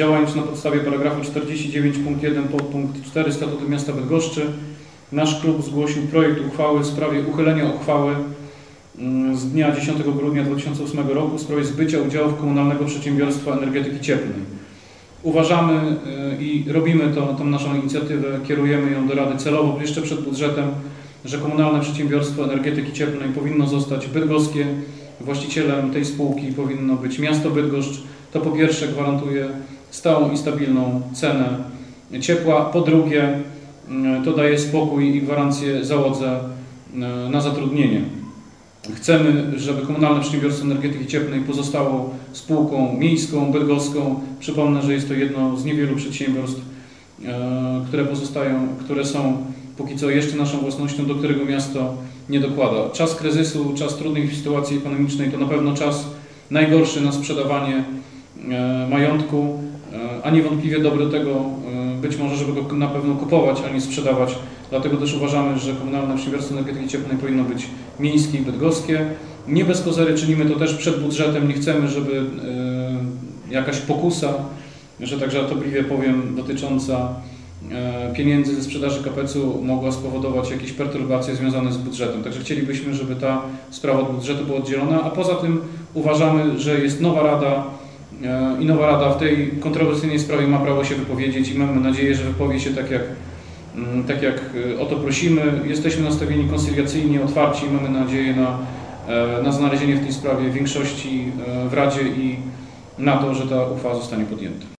działając na podstawie paragrafu 49 punkt 1 podpunkt 4 Statutu Miasta Bydgoszczy, nasz klub zgłosił projekt uchwały w sprawie uchylenia uchwały mm, z dnia 10 grudnia 2008 roku w sprawie zbycia udziałów Komunalnego Przedsiębiorstwa Energetyki Cieplnej. Uważamy y, i robimy to, tą naszą inicjatywę, kierujemy ją do Rady celowo jeszcze przed budżetem, że Komunalne Przedsiębiorstwo Energetyki Cieplnej powinno zostać bydgoskie. Właścicielem tej spółki powinno być miasto Bydgoszcz. To po pierwsze gwarantuje stałą i stabilną cenę ciepła. Po drugie y, to daje spokój i gwarancję załodze y, na zatrudnienie. Chcemy, żeby Komunalne Przedsiębiorstwo Energetyki Cieplnej pozostało spółką miejską, bydgoską. Przypomnę, że jest to jedno z niewielu przedsiębiorstw, e, które pozostają, które są póki co jeszcze naszą własnością, do którego miasto nie dokłada. Czas kryzysu, czas trudnej sytuacji ekonomicznej to na pewno czas najgorszy na sprzedawanie majątku, e, a niewątpliwie dobre do tego być może, żeby go na pewno kupować, a nie sprzedawać. Dlatego też uważamy, że Komunalne Przedsiębiorstwo Energetyki Cieplnej powinno być miejskie i bydgoskie. Nie bez kozery czynimy to też przed budżetem. Nie chcemy, żeby jakaś pokusa, że tak żartobliwie powiem, dotycząca pieniędzy ze sprzedaży kapecu mogła spowodować jakieś perturbacje związane z budżetem. Także chcielibyśmy, żeby ta sprawa od budżetu była oddzielona, a poza tym uważamy, że jest nowa rada i nowa rada w tej kontrowersyjnej sprawie ma prawo się wypowiedzieć i mamy nadzieję, że wypowie się tak jak, mm, tak jak o to prosimy. Jesteśmy nastawieni koncyliacyjnie, otwarci i mamy nadzieję na, e, na znalezienie w tej sprawie większości e, w Radzie i na to, że ta uchwała zostanie podjęta.